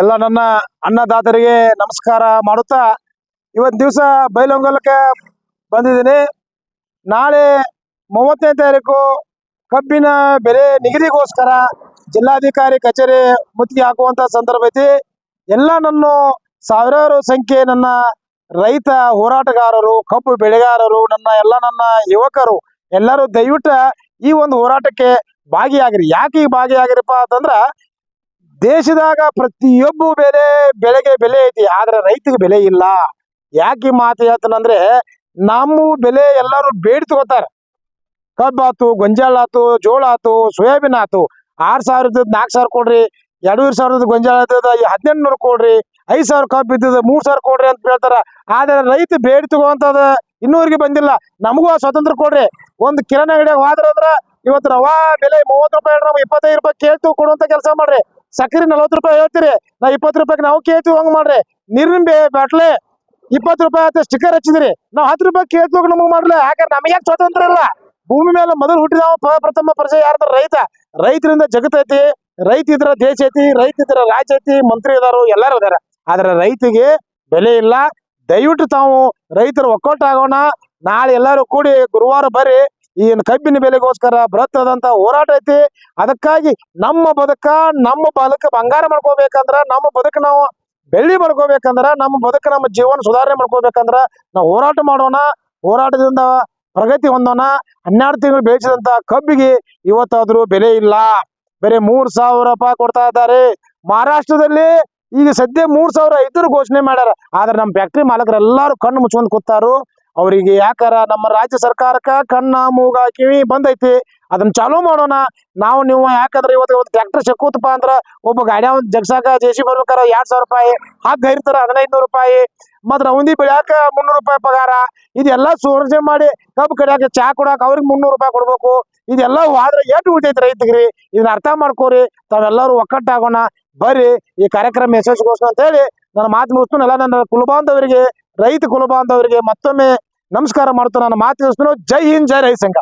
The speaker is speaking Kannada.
ಎಲ್ಲ ನನ್ನ ಅನ್ನದಾತರಿಗೆ ನಮಸ್ಕಾರ ಮಾಡುತ್ತಾ ಇವತ್ತು ದಿವಸ ಬೈಲೊಂಗಲಕ್ಕೆ ಬಂದಿದ್ದೀನಿ. ನಾಳೆ ಮೂವತ್ತನೇ ತಾರೀಕು ಕಬ್ಬಿನ ಬೆಲೆ ನಿಗದಿಗೋಸ್ಕರ ಜಿಲ್ಲಾಧಿಕಾರಿ ಕಚೇರಿ ಮುತ್ತಿಗೆ ಹಾಕುವಂತ ಸಂದರ್ಭ ಐತಿ. ಎಲ್ಲ ನನ್ನ ಸಾವಿರಾರು ಸಂಖ್ಯೆ ನನ್ನ ರೈತ ಹೋರಾಟಗಾರರು, ಕಬ್ಬು ಬೆಳೆಗಾರರು, ನನ್ನ ಎಲ್ಲ ನನ್ನ ಯುವಕರು ಎಲ್ಲರೂ ದಯವಿಟ್ಟು ಈ ಒಂದು ಹೋರಾಟಕ್ಕೆ ಭಾಗಿಯಾಗಿರಿ. ಯಾಕೆ ಈ ಭಾಗಿಯಾಗಿರಪ್ಪ ಅಂತಂದ್ರ ದೇಶದಾಗ ಪ್ರತಿಯೊಬ್ಬ ಬೆಲೆ ಬೆಳೆಗೆ ಬೆಲೆ ಐತಿ, ಆದ್ರೆ ರೈತಗೆ ಬೆಲೆ ಇಲ್ಲ. ಯಾಕೆ ಮಾತು ಹೇಳ್ತಾನಂದ್ರೆ ನಮ್ಮ ಬೆಲೆ ಎಲ್ಲರೂ ಬೇಡಿ ತಗೋತಾರ ಕಬ್ಬಾತು ಗೊಂಜಾಳ ಆತು, ಜೋಳ ಆತು, ಸೋಯಾಬೀನ್ ಆತು. ಆರ್ ಸಾವಿರದ ನಾಲ್ಕು ಸಾವಿರ ಕೊಡ್ರಿ, ಎರಡೂವರೆ ಸಾವಿರದ ಗೊಂಜಾಳ ಇದ್ದದ ಹದಿನೆಂಟು ನೂರು ಕೊಡ್ರಿ, ಐದ್ ಸಾವಿರ ಕಬ್ಬು ಇದ್ದದ, ಮೂರ್ ಸಾವಿರ ಕೊಡ್ರಿ ಅಂತ ಹೇಳ್ತಾರ. ಆದ್ರೆ ರೈತ ಬೇಡಿ ತಗೋಂತದ, ಇನ್ನೂರಿಗೆ ಬಂದಿಲ್ಲ. ನಮಗೂ ಸ್ವತಂತ್ರ ಕೊಡ್ರಿ. ಒಂದು ಕಿರಾಣಿ ಅಂಗಡಿಯಾಗ ಹೋದ್ರ ಅಂದ್ರ ಇವತ್ತು ರವಾ ಬೆಲೆ ಮೂವತ್ತು ರೂಪಾಯಿ ನಾವು ಇಪ್ಪತ್ತೈದು ರೂಪಾಯಿ ಕೇಳ್ತು ಕೊಡುವಂತ ಕೆಲಸ ಮಾಡ್ರಿ. ಸಕ್ಕರೆ ನಲ್ವತ್ತು ರೂಪಾಯಿ ಹೇಳ್ತೀರಿ. ನಾ ಇಪ್ಪತ್ತು ರೂಪಾಯಿಗೆ ನಾವು ಕೇಳ್ತೀವಿ, ಹಂಗ್ ಮಾಡ್ರಿ. ನೀರಿನ ಬೇ ಬಾಟ್ಲೆ ಇಪ್ಪತ್ತು ರೂಪಾಯಿ ಆಯ್ತು ಸ್ಟಿಕ್ಕರ್ ಹಚ್ಚಿದ್ರಿ. ನಾವು ಹತ್ತು ರೂಪಾಯಿ ಕೇಳ್ತೀವಿ, ನಮಗೆ ಮಾಡ್ಲಿ. ಯಾಕಂದ್ರೆ ನಮಗೆ ಯಾಕೆ ಸ್ವಾತಂತ್ರ್ಯ ಇಲ್ಲ? ಭೂಮಿ ಮೇಲೆ ಮೊದಲು ಹುಟ್ಟಿದವ ಪ- ಪ್ರಥಮ ಪರಿಚಯ ಯಾರ್ದ? ರೈತ. ರೈತರಿಂದ ಜಗತ್ತೈತಿ ರೈತ ಇದ್ರ ದೇಶ ಐತಿ, ರೈತ ಇದ್ರ ರಾಜ್ಯ ಐತಿ, ಮಂತ್ರಿ ಇದಾರು, ಎಲ್ಲಾರು ಇದಾರ. ಆದ್ರೆ ರೈತಿಗೆ ಬೆಲೆ ಇಲ್ಲ. ದಯವಿಟ್ಟು ತಾವು ರೈತರು ಒಕ್ಕೂಟಾಗೋಣ ನಾಳೆ ಎಲ್ಲರೂ ಕೂಡಿ ಗುರುವಾರ ಬರ್ರಿ. ಈ ಕಬ್ಬಿನ ಬೆಲೆಗೋಸ್ಕರ ಬೃಹತ್ತಾದಂತ ಹೋರಾಟ ಐತಿ. ಅದಕ್ಕಾಗಿ ನಮ್ಮ ಬದುಕ ನಮ್ಮ ಬದುಕ ಬಂಗಾರ ಮಾಡ್ಕೋಬೇಕಂದ್ರ, ನಮ್ಮ ಬದುಕು ನಾವು ಬೆಳ್ಳಿ ಮಾಡ್ಕೋಬೇಕಂದ್ರ, ನಮ್ಮ ಬದುಕು ನಮ್ಮ ಜೀವನ ಸುಧಾರಣೆ ಮಾಡ್ಕೋಬೇಕಂದ್ರ ನಾವು ಹೋರಾಟ ಮಾಡೋಣ, ಹೋರಾಟದಿಂದ ಪ್ರಗತಿ ಹೊಂದೋಣ. ಹನ್ನೆರಡು ತಿಂಗಳು ಬೇಯಿಸಿದಂತ ಕಬ್ಬಿಗೆ ಇವತ್ತಾದ್ರೂ ಬೆಲೆ ಇಲ್ಲ. ಬೇರೆ ಮೂರ್ ಸಾವಿರ ರೂಪಾಯಿ ಕೊಡ್ತಾ ಇದ್ದಾರೆ. ಮಹಾರಾಷ್ಟ್ರದಲ್ಲಿ ಈಗ ಸದ್ಯ ಮೂರ್ ಸಾವಿರ ಐದರು ಘೋಷಣೆ ಮಾಡ್ಯಾರ. ಆದ್ರೆ ನಮ್ಮ ಫ್ಯಾಕ್ಟ್ರಿ ಮಾಲಕರೆಲ್ಲಾರು ಕಣ್ಣು ಮುಚ್ಕೊಂಡು ಕೂತಾರು. ಅವರಿಗೆ ಯಾಕಾರ ನಮ್ಮ ರಾಜ್ಯ ಸರ್ಕಾರಕ್ಕ ಕಣ್ಣ ಮೂಗ ಕಿವಿ ಬಂದೈತಿ. ಅದನ್ನ ಚಾಲೂ ಮಾಡೋಣ. ನಾವು ನೀವು ಯಾಕಂದ್ರೆ ಇವತ್ತು ಒಂದು ಟ್ರ್ಯಾಕ್ಟರ್ ಚೆಕ್ಕೂತಪ್ಪ ಅಂದ್ರ ಒಬ್ಬ ಗಾಡಿ ಜಗ್ಸಾಕ ಜೇಸಿ ಬರ್ಬೇಕಾರ, ಎರಡ್ ಸಾವಿರ ರೂಪಾಯಿ, ಹಾಕ್ ಗೈರ್ತಾರ ಹದಿನೈದು ನೂರು ರೂಪಾಯಿ. ಮತ್ತ ರೌಂದಿ ಬೆಳ್ಯಾಕ ಮುನ್ನೂರು ರೂಪಾಯಿ ಪಗಾರ. ಇದೆಲ್ಲ ಸೂರ್ಜೆ ಮಾಡಿ ಕಬ್ಬು ಕಡಿಯಾಕ ಚಾ ಕೊಡಾಕ ಅವ್ರಿಗೆ ಮುನ್ನೂರು ರೂಪಾಯಿ ಕೊಡ್ಬೇಕು. ಇದೆಲ್ಲ ಹೋದ್ರೆ ಎಷ್ಟು ಉಳಿತೈತಿ ರೈತಗ್ರಿ ಇದನ್ನ ಅರ್ಥ ಮಾಡ್ಕೋರಿ. ತಾವೆಲ್ಲರೂ ಒಕ್ಕಟ್ಟಾಗೋಣ. ಬರ್ರಿ ಈ ಕಾರ್ಯಕ್ರಮ ಯಶಸ್ವಿಗೋಸ್ಕರ ಅಂತ ಹೇಳಿ ನನ್ನ ಮಾತು ಮುಗಿಸ್ತು ಎಲ್ಲ ನನ್ನ ಕುಲಬಾಂಧವರಿಗೆ, ರೈತ ಕುಲಬಾಂಧವರಿಗೆ ಮತ್ತೊಮ್ಮೆ ನಮಸ್ಕಾರ ಮಾಡ್ತು ನನ್ನ ಮಾತು ಮುಗಿಸ್ತು ಜೈ ಹಿಂದ್ ಜೈ ರೈತ ಸಂಘ